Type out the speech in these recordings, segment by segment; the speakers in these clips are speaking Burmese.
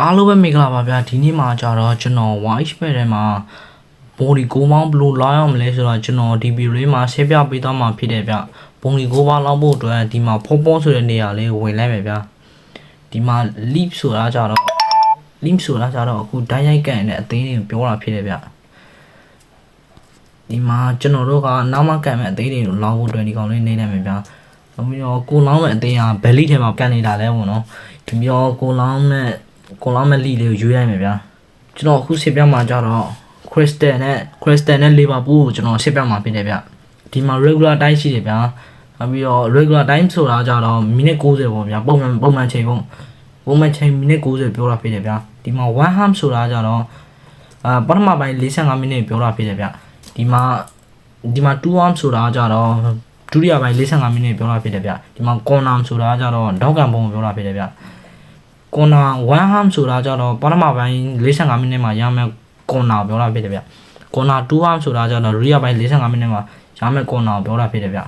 အားလုံးပဲမင်္ဂလာပါဗျာဒီနေ့မှာကြတော့ကျွန်တော် white pad ထဲမှာ body ကိုမောင်းဘယ်လိုလောက်အောင်မလဲဆိုတော့ကျွန်တော်ဒီဗီဒီယိုလေးမှာရှင်းပြပေးသွားမှာဖြစ်တယ်ဗျ body ကိုပါလောက်ဖို့အတွက်ဒီမှာဖောဖောဆိုတဲ့နေရာလေးကိုဝင်လိုက်မယ်ဗျာဒီမှာ leap ဆိုတာကြတော့ leap ဆိုတာကြတော့အခုဓာတ်ရိုက်ကန်တဲ့အသေးတွေကိုပြောတာဖြစ်တယ်ဗျဒီမှာကျွန်တော်တို့ကနောက်မှကန်မဲ့အသေးတွေကိုလောင်းဖို့အတွက်ဒီကောင်လေးနေနိုင်မယ်ဗျာနောက်ပြီးတော့ကိုလောင်းမဲ့အသေးက belly ထဲမှာကန်နေတာလဲပေါ့နော်ဒီပြီးတော့ကိုလောင်းမဲ့ ကိုလောင်းမဲ့လိလေးကိုယူရိုက်မယ်ဗျာကျွန်တော်အခုစစ်ပြမှာကြတော့ crystal နဲ့ crystal နဲ့ liverpool ကိုကျွန်တော်စစ်ပြမှာဖြစ်တယ်ဗျဒီမှာ regular time ရှိတယ်ဗျာနောက်ပြီးတော့ regular time ဆိုတာကြတော့မိနစ်60ပေါ့ဗျာပုံမှန်ပုံမှန်ချိန်ပေါ့ပုံမှန်ချိန်မိနစ်60ပြောတာဖြစ်တယ်ဗျာဒီမှာ one ham ဆိုတာကြတော့အာပထမပိုင်း45မိနစ်ပြောတာဖြစ်တယ်ဗျဒီမှာဒီမှာ2 arm ဆိုတာကြတော့ဒုတိယပိုင်း45မိနစ်ပြောတာဖြစ်တယ်ဗျဒီမှာ corner ဆိုတာကြတော့ဒေါက်ကံပုံပြောတာဖြစ်တယ်ဗျ ကွန်နာ1 ham ဆိုတာကြတော့ပထမပိုင်း45မိနစ်မှာရမယ်ကွန်နာပြောတာဖြစ်တယ်ဗျကွန်နာ2 ham ဆိုတာကြတော့ဒုတိယပိုင်း45မိနစ်မှာရမယ်ကွန်နာပြောတာဖြစ်တယ်ဗျ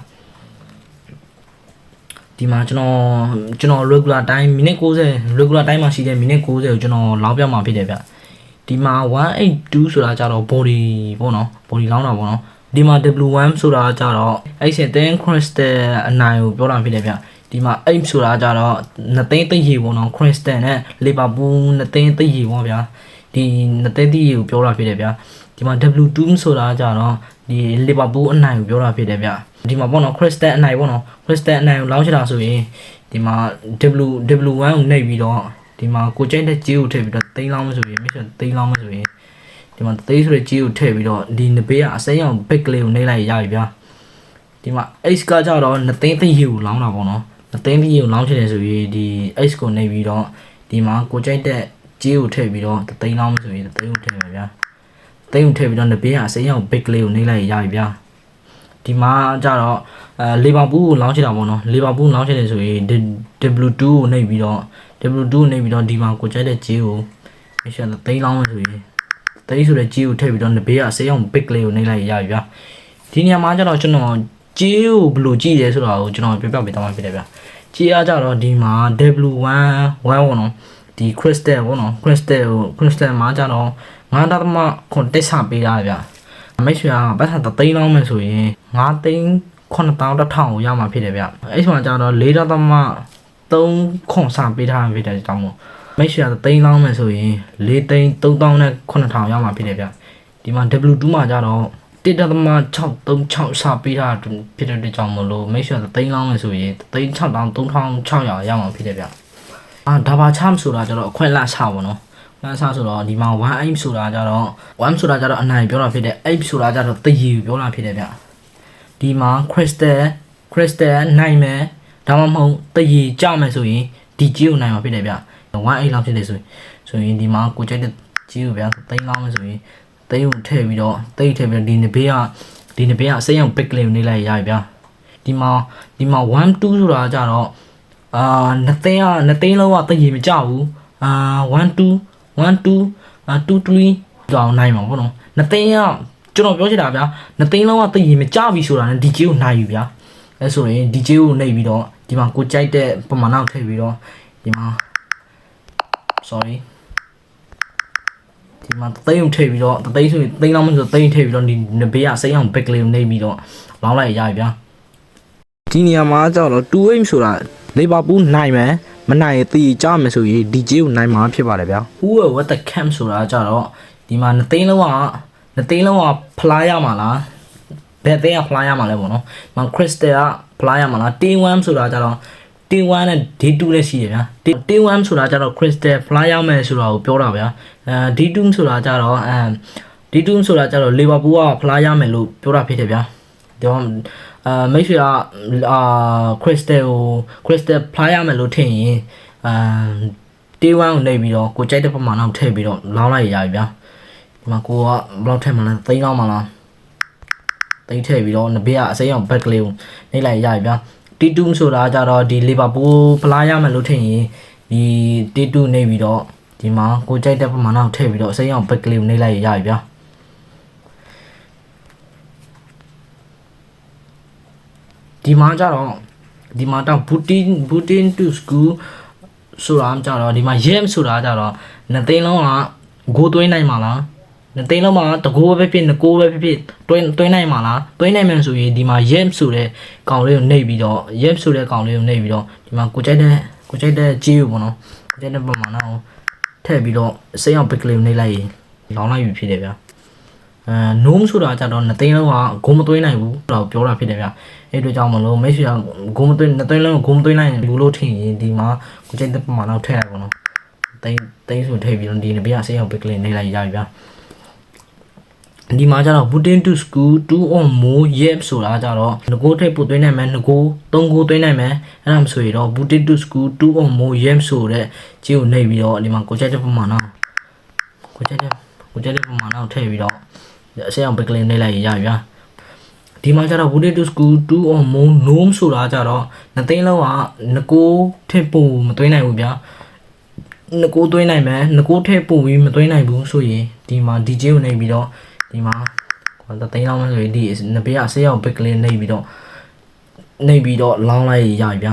ဒီမှာကျွန်တော်ကျွန်တော် regular time မိနစ်60 regular time မှာရှိတဲ့မိနစ်60ကိုကျွန်တော်လောက်ပြမှာဖြစ်တယ်ဗျဒီမှာ182ဆိုတာကြတော့ body ပေါ့နော် body လောင်းတာပေါ့နော်ဒီမှာ W1 ဆိုတာကြတော့အဲ့စတဲ့ crystal အနိုင်ကိုပြောတာဖြစ်တယ်ဗျ ဒီမှာ aim ဆိုတာကြတော့နှစ်သိန်းသိရေပေါ့နော် crystal နဲ့ liverpool နှစ်သိန်းသိရေပေါ့ဗျာဒီနှစ်သိန်းသိရေကိုပြောတာဖြစ်တယ်ဗျာဒီမှာ W2 ဆိုတာကြတော့ဒီ liverpool အနိုင်ကိုပြောတာဖြစ်တယ်ဗျဒီမှာပေါ့နော် crystal အနိုင်ပေါ့နော် crystal အနိုင်ကိုလောင်းချတာဆိုရင်ဒီမှာ W W1 ကိုနှိပ်ပြီးတော့ဒီမှာကိုကျိုင်းတဲ့ကြေးကိုထည့်ပြီးတော့သိန်းလောင်းမဆိုရင်မရှိသိန်းလောင်းမဆိုရင်ဒီမှာသိန်းဆိုတဲ့ကြေးကိုထည့်ပြီးတော့ဒီနဘေးကအစိမ်းအောင် big လေးကိုနှိပ်လိုက်ရပြီဗျာဒီမှာ H ကကြတော့နှစ်သိန်းသိရေကိုလောင်းတာပေါ့နော်နှစ် သိန်းသိရေကိုလောင်းချင်တယ်ဆိုရင်ဒီ H ကိုနှိပ်ပြီးတော့ဒီမှာကိုကျိုင်းတဲ့ကြေးကိုထည့်ပြီးတော့သိန်းလောင်းမဆိုရင်သိန်းကိုထည့်မယ်ဗျာသိန်းကိုထည့်ပြီးတော့နဘေးကအစိမ်းအောင် big လေးကိုနှိပ်လိုက်ရပြီဗျာဒီမှာကြတော့အဲလီဗာပူးကိုလောင်းချင်တာပေါ့နော်လီဗာပူးလောင်းချင်တယ်ဆိုရင် W2 ကိုနှိပ်ပြီးတော့ W2 ကိုနှိပ်ပြီးတော့ဒီမှာကိုကြိုက်တဲ့ဂျေးကိုမရှာသိန်းလောင်းလို့ဆိုရင်သိန်းဆိုတဲ့ဂျေးကိုထည့်ပြီးတော့ဘေးကအစေးအောင် big လေးကိုနှိပ်လိုက်ရပြီဗျာဒီနေရာမှာကျတော့ကျွန်တော် ဂျေးကိုဘယ်လိုကြည့်လဲဆိုတာကိုကျွန်တော်ပြပြပေးသွားမှာဖြစ်တယ်ဗျာဂျေးအားကြတော့ဒီမှာ W1 1ပေါ့နော်ဒီ crystal ပေါ့နော် crystal ကို crystal မှာကျတော့9.9တက်ဆပေးတာဗျာမိတ်ဆွေကပတ်စံသိန်းလောက်မယ်ဆိုရင်9သိန်း9000တစ်ထောင်ကိုရမှာဖြစ်တယ်ဗျအဲ့ဒီမှာကျတော့4သမ3ခွန်စာပေးထားမှာဖြစ်တဲ့အကြောင်းမို့မိတ်ဆွေကသိန်းလောက်မယ်ဆိုရင်4သိန်း3000နဲ့9000ရမှာဖြစ်တယ်ဗျဒီမှာ W2 မှာကျတော့ 1သမ636စာပေးထားဖြစ်တဲ့အကြောင်းမလို့မိတ်ဆွေကသိန်းလောက်မယ်ဆိုရင်သိန်း6000 3600ရမှာဖြစ်တယ်ဗျအာဒါပါချမ်းဆိုတာကျတော့အခွင့်အလချပါနော်လမ်းစားဆိုတော့ဒီမှာ1 aim ဆိုတာကြတော့1ဆိုတာကြတော့အနိုင်ပြောတာဖြစ်တယ် aim ဆိုတာကြတော့တည်ပြောတာဖြစ်တယ်ဗျဒီမှာ crystal crystal နိုင်မယ်ဒါမှမဟုတ်တည်ကြမယ်ဆိုရင်ဒီကြီးကိုနိုင်မှာဖြစ်တယ်ဗျ1 aim လောက်ဖြစ်တယ်ဆိုရင်ဆိုရင်ဒီမှာကိုကြိုက်တဲ့ကြီးကိုဗျသိန်းလောက်မယ်ဆိုရင် သိန်းကိုထည့်ပြီးတော့သိန်းထည့်ပြီးတော့ဒီနဘေးကဒီနဘေးကအစိမ်းအောင် big လေးကိုနေလိုက်ရပြီဗျဒီမှာဒီမှာ1 2ဆိုတာကြတော့အာနှစ်သိန်းကနှစ်သိန်းလောက်ကတည်မကြဘူးအာ1 2 1 2 2 3တောင်နိုင်မှာပေါ့နော်နှစ်သိန်းကကျွန်တော်ပြောချင်တာဗျာနှစ်သိန်းလုံးကသိရင်မကြပြီဆိုတာနဲ့ DJ ကိုနိုင်ပြီဗျာအဲဆိုရင် DJ ကိုနှိပ်ပြီးတော့ဒီမှာကိုကြိုက်တဲ့ပမာဏကိုထည့်ပြီးတော့ဒီမှာ sorry ဒီမှာသိန်းကိုထည့်ပြီးတော့သိန်းဆိုရင်သိန်းလောက်မဆိုသိန်းထည့်ပြီးတော့ဒီနဘေးကစိမ်းအောင် back လေးကိုနှိပ်ပြီးတော့လောင်းလိုက်ရပြီဗျာဒီနေရာမှာကျတော့2 aim ဆိုတာလီဗာပူးနိုင်မယ်မနိုင်ရင်တီကြမယ်ဆိုရင် DJ ကိုနိုင်မှာဖြစ်ပါတယ်ဗျာ Who are what the camp ဆိုတာကြတော့ဒီမှာနှစ်သိန်းလုံးကနှစ်သိန်းလုံးကဖလားရမှာလားဘယ်သိန်းကဖလားရမှာလဲပေါ့နော်။မ crystal ကဖလားရမှာလား T1 ဆိုတာကြတော့ T1 နဲ့ D2 လည်းရှိတယ်ဗျာ T1 ဆိုတာကြတော့ crystal ဖလားရမယ်ဆိုတာကိုပြောတာဗျာအဲ D2 ဆိုတာကြတော့အဲ D2 ဆိုတာကြတော့ Liverpool ကဖလားရမယ်လို့ပြောတာဖြစ်တယ်ဗျာဒီတော့အာမိတ်ဆွေကအာ crystal ကို crystal ဖလားရမယ်လို့ထင်ရင်အာ T1 ကိုနှိပ်ပြီးတော့ကိုကြိုက်တဲ့ပမာဏကိုထည့်ပြီးတော့လောင်းလိုက်ရပြီဗျာဒီမှာကိုကဘယ်လောက်ထည့်မလဲသိန်းလောက်မလားသိန်းထည့်ပြီးတော့နဘေးကအစိမ်းအောင်ဘက်ကလေးကိုနှိပ်လိုက်ရပြီဗျာ T2 ဆိုတာကြတော့ဒီ Liverpool ဖလားရမယ်လို့ထင်ရင်ဒီ T2 နှိပ်ပြီးတော့ဒီမှာကိုကြိုက်တဲ့ပမာဏကိုထည့်ပြီးတော့အစိမ်းအောင်ဘက်ကလေးကိုနှိပ်လိုက်ရပြီဗျာဒီမှာကြတော့ဒီမှာတော့ Booting Booting to school ဆိုတာကြတော့ဒီမှာ yam ဆိုတာကြတော့နှစ်သိန်းလုံးကဂိုးသွင်းနိုင်မှာလားနှစ် သိန်းလုံးမှာတကိုးပဲဖြစ်နှစ်ကိုးပဲဖြစ်ဖြစ်တွင်းတွင်းနိုင်မှာလားတွင်းနိုင်မယ်ဆိုရင်ဒီမှာ yam ဆိုတဲ့ကောင်လေးကိုနှိပ်ပြီးတော့ yam ဆိုတဲ့ကောင်လေးကိုနှိပ်ပြီးတော့ဒီမှာကိုကြိုက်တဲ့ကိုကြိုက်တဲ့ကြေးကိုပေါ့နော်ကိုကြိုက်တဲ့ပမာဏကိုထည့်ပြီးတော့စိတ်အောင်ပစ်ကလေးကိုနှိပ်လိုက်ရင်လောင်းလိုက်ပြီဖြစ်တယ်ဗျာအဲ gnome ဆိုတာကြတော့နှစ်သိန်းလုံးကဂုံမသွင်းနိုင်ဘူးတော့ပြောတာဖြစ်တယ်ဗျအဲ့တို့ကြောင့်မလို့မိတ်ဆွေကဂုံမသွင်းနှစ်သိန်းလုံးကိုဂုံမသွင်းနိုင်ဘူးလို့ထင်ရင်ဒီမှာကိုကျိတ်တဲ့ပမာဏတော့ထည့်လိုက်ပါတော့သိန်းသိန်းဆိုထည့်ပြီးတော့ဒီနဘေးကဆေးအောင်ပစ်ကလေးနေလိုက်ရပြီဗျ ဒီမှာကျတော့ Putin to school 2 on more yep ဆိုတာကြတော့ငကိုထိပ်ပို့သွင်းနိုင်မယ်ငကို3ကိုသွင်းနိုင်မယ်အဲ့ဒါမှဆိုရင်တော့ Putin to school 2 on more yep ဆိုတဲ့ကြီးကိုနှိပ်ပြီးတော့ဒီမှာကိုကျိတ်တဲ့ပမာဏကိုကျိတ်တဲ့ကိုကျိတ်တဲ့ပမာဏကိုထည့်ပြီးတော့အဆက်အောင်ပကလင်းနေလိုက်ရရဗျာဒီမှာကျတော့ Wooded to School 2 on Moon Gnome ဆိုတာကြတော့နှစ်သိန်းလောက်ကငကိုထည့်ပို့မသွင်းနိုင်ဘူးဗျာငကိုသွင်းနိုင်မယ်ငကိုထည့်ပို့ပြီးမသွင်းနိုင်ဘူးဆိုရင်ဒီမှာ DJ ကိုနေပြီးတော့ ဒီမှာဟိုသိန်းလောက်မှဆိုရင်ဒီနဘေးကအဆက်အောင်ပကလင်းနေပြီးတော့နေပြီးတော့လောင်းလိုက်ရရဗျာ